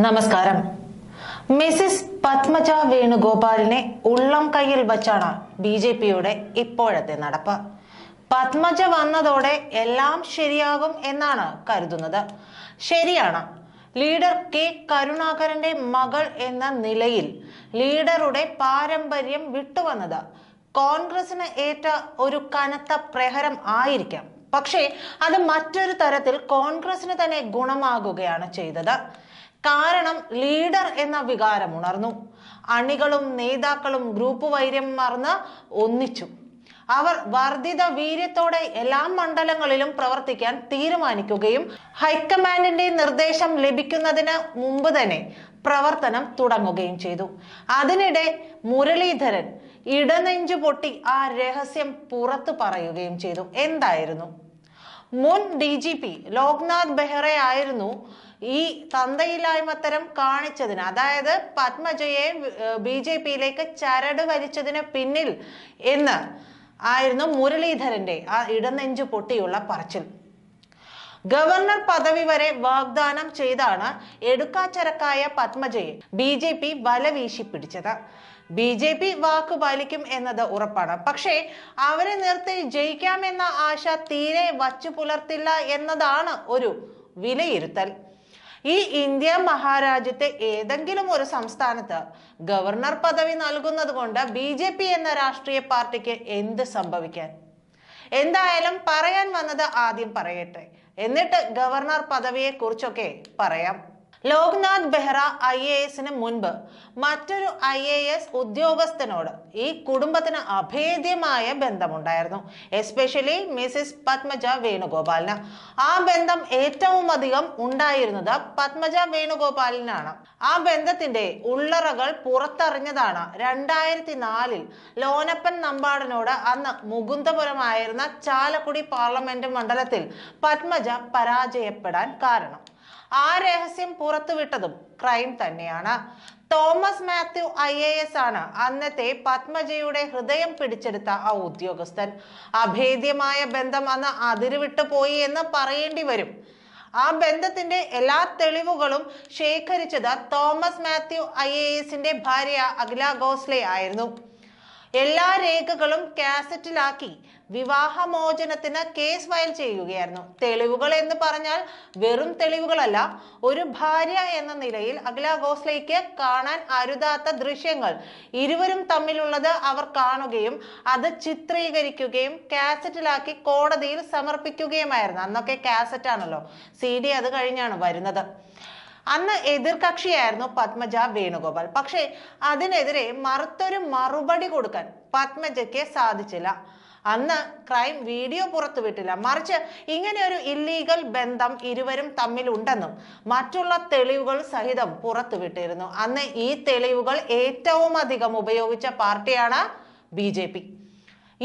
നമസ്കാരം. മിസിസ് പത്മജ വേണുഗോപാലിനെ ഉള്ളം കയ്യിൽ വച്ചാണ് ബി ജെ പിയുടെ ഇപ്പോഴത്തെ നടപ്പ്. പത്മജ വന്നതോടെ എല്ലാം ശരിയാകും എന്നാണ് കരുതുന്നത്. ശരിയാണ്. ലീഡർ കെ കരുണാകരന്റെ മകൾ എന്ന നിലയിൽ ലീഡറുടെ പാരമ്പര്യം വിട്ടുവന്നത് കോൺഗ്രസിന് ഏറ്റ ഒരു കനത്ത പ്രഹരം ആയിരിക്കാം. പക്ഷേ അത് മറ്റൊരു തരത്തിൽ കോൺഗ്രസിന് തന്നെ ഗുണമാകുകയാണ് ചെയ്തത്. കാരണം ലീഡർ എന്ന വികാരം ഉണർന്നു. അണികളും നേതാക്കളും ഗ്രൂപ്പ് വൈര്യം മറന്ന് ഒന്നിച്ചു. അവർ വർദ്ധിത വീര്യത്തോടെ എല്ലാ മണ്ഡലങ്ങളിലും പ്രവർത്തിക്കാൻ തീരുമാനിക്കുകയും ഹൈക്കമാൻഡിന്റെ നിർദ്ദേശം ലഭിക്കുന്നതിന് മുമ്പ് തന്നെ പ്രവർത്തനം തുടങ്ങുകയും ചെയ്തു. അതിനിടെ മുരളീധരൻ ഇടനെഞ്ചു പൊട്ടി ആ രഹസ്യം പുറത്തു പറയുകയും ചെയ്തു. എന്തായിരുന്നു? മുൻ D G P Loknath Behera ആയിരുന്നു ഈ തന്തയില്ലായ്മത്തരം കാണിച്ചതിന്. അതായത് പത്മജയെ ബി ജെ പിയിലേക്ക് ചരട് വലിച്ചതിന് പിന്നിൽ എന്ന് ആയിരുന്നു മുരളീധരന്റെ ആ ഇടനെഞ്ചു പൊട്ടിയുള്ള പറച്ചിൽ. ഗവർണർ പദവി വരെ വാഗ്ദാനം ചെയ്താണ് എടുക്കാച്ചരക്കായ പത്മജയെ ബി ജെ പി വല വീശി പിടിച്ചത്. ബി ജെ പി വാക്ക് പാലിക്കും എന്നത് ഉറപ്പാണ്. പക്ഷേ അവരെ നിർത്തി ജയിക്കാമെന്ന ആശ തീരെ വച്ചു പുലർത്തില്ല എന്നതാണ് ഒരു വിലയിരുത്തൽ. ഈ ഇന്ത്യ മഹാരാജ്യത്തെ ഏതെങ്കിലും ഒരു സംസ്ഥാനത്ത് ഗവർണർ പദവി നൽകുന്നത് കൊണ്ട് ബി ജെ പി എന്ന രാഷ്ട്രീയ പാർട്ടിക്ക് എന്ത് സംഭവിക്കാൻ? എന്തായാലും പറയാൻ വന്നത് ആദ്യം പറയട്ടെ. എന്നിട്ട് ഗവർണർ പദവിയെ കുറിച്ചൊക്കെ പറയാം. ലോക്നാഥ് ബെഹ്റ ഐ എ എസിന് മുൻപ് മറ്റൊരു ഐ എ എസ് ഉദ്യോഗസ്ഥനോട് ഈ കുടുംബത്തിന് അഭേദ്യമായ ബന്ധമുണ്ടായിരുന്നു. എസ്പെഷ്യലി മിസിസ് പത്മജ വേണുഗോപാലിന്. ആ ബന്ധം ഏറ്റവും അധികം ഉണ്ടായിരുന്നത് പത്മജ വേണുഗോപാലിനാണ്. ആ ബന്ധത്തിന്റെ ഉള്ളറകൾ പുറത്തറിഞ്ഞതാണ് രണ്ടായിരത്തി നാലിൽ ലോനപ്പൻ നമ്പാടനോട് അന്ന് മുകുന്ദപുരമായിരുന്ന ചാലക്കുടി പാർലമെന്റ് മണ്ഡലത്തിൽ പത്മജ പരാജയപ്പെടാൻ കാരണം. ആ രഹസ്യം പുറത്തുവിട്ടതും ക്രൈം തന്നെയാണ്. Thomas Mathew I A S ആണ് അന്നത്തെ പത്മജയുടെ ഹൃദയം പിടിച്ചെടുത്ത ആ ഉദ്യോഗസ്ഥൻ. അഭേദ്യമായ ബന്ധം അന്ന് അതിരുവിട്ടു പോയി എന്ന് പറയേണ്ടി വരും. ആ ബന്ധത്തിന്റെ എല്ലാ തെളിവുകളും ശേഖരിച്ചത് തോമസ് മാത്യു ഐ എ എസിന്റെ ഭാര്യ അഖില ഗോസ്ലെ ആയിരുന്നു. എല്ലാ രേഖകളും കാസറ്റിലാക്കി വിവാഹമോചനത്തിന് കേസ് ഫയൽ ചെയ്യുകയായിരുന്നു. തെളിവുകൾ എന്ന് പറഞ്ഞാൽ വെറും തെളിവുകളല്ല ഒരു ഭാര്യ എന്ന നിലയിൽ അഖില ഗോസ്ലയ്ക്ക് കാണാൻ അരുതാത്ത ദൃശ്യങ്ങൾ ഇരുവരും തമ്മിലുള്ളത് അവർ കാണുകയും അത് ചിത്രീകരിക്കുകയും കാസറ്റിലാക്കി കോടതിയിൽ സമർപ്പിക്കുകയുമായിരുന്നു. അന്നൊക്കെ കാസറ്റ് ആണല്ലോ സി അത് കഴിഞ്ഞാണ് വരുന്നത്. അന്ന് എതിർകക്ഷിയായിരുന്നു പത്മജ വേണുഗോപാൽ. പക്ഷേ അതിനെതിരെ മറുത്തൊരു മറുപടി കൊടുക്കാൻ പത്മജയ്ക്ക് സാധിച്ചില്ല. അന്ന് ക്രൈം വീഡിയോ പുറത്തുവിട്ടില്ല. മറിച്ച് ഇങ്ങനെ ഒരു ഇല്ലീഗൽ ബന്ധം ഇരുവരും തമ്മിലുണ്ടെന്നും മറ്റുള്ള തെളിവുകൾ സഹിതം പുറത്തുവിട്ടിരുന്നു. അന്ന് ഈ തെളിവുകൾ ഏറ്റവും അധികം ഉപയോഗിച്ച പാർട്ടിയാണ് ബി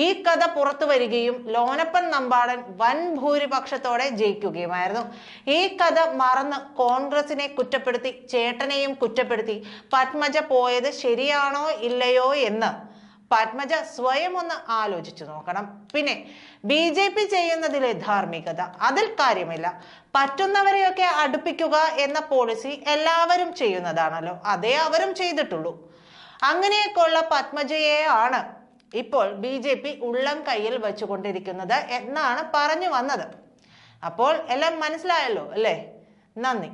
ഈ കഥ പുറത്തു വരികയും ലോനപ്പൻ നമ്പാടൻ വൻ ഭൂരിപക്ഷത്തോടെ ജയിക്കുകയുമായിരുന്നു. ഈ കഥ മറന്ന് കോൺഗ്രസിനെ കുറ്റപ്പെടുത്തി ചേട്ടനെയും കുറ്റപ്പെടുത്തി. പത്മജ പോയത് ശരിയാണോ ഇല്ലയോ എന്ന് പത്മജ സ്വയം ഒന്ന് ആലോചിച്ചു നോക്കണം. പിന്നെ ബി ജെ പി ചെയ്യുന്നതിലെ ധാർമ്മികത അതിൽ കാര്യമില്ല. പറ്റുന്നവരെയൊക്കെ അടുപ്പിക്കുക എന്ന പോളിസി എല്ലാവരും ചെയ്യുന്നതാണല്ലോ. അതേ അവരും ചെയ്തിട്ടുള്ളൂ. അങ്ങനെയൊക്കെയുള്ള പത്മജയെ ആണ് ഇപ്പോൾ ബി ജെ പി ഉള്ളം കയ്യിൽ വെച്ചുകൊണ്ടിരിക്കുന്നത് എന്നാണ് പറഞ്ഞു വന്നത്. അപ്പോൾ എല്ലാം മനസ്സിലായല്ലോ അല്ലേ? നന്ദി.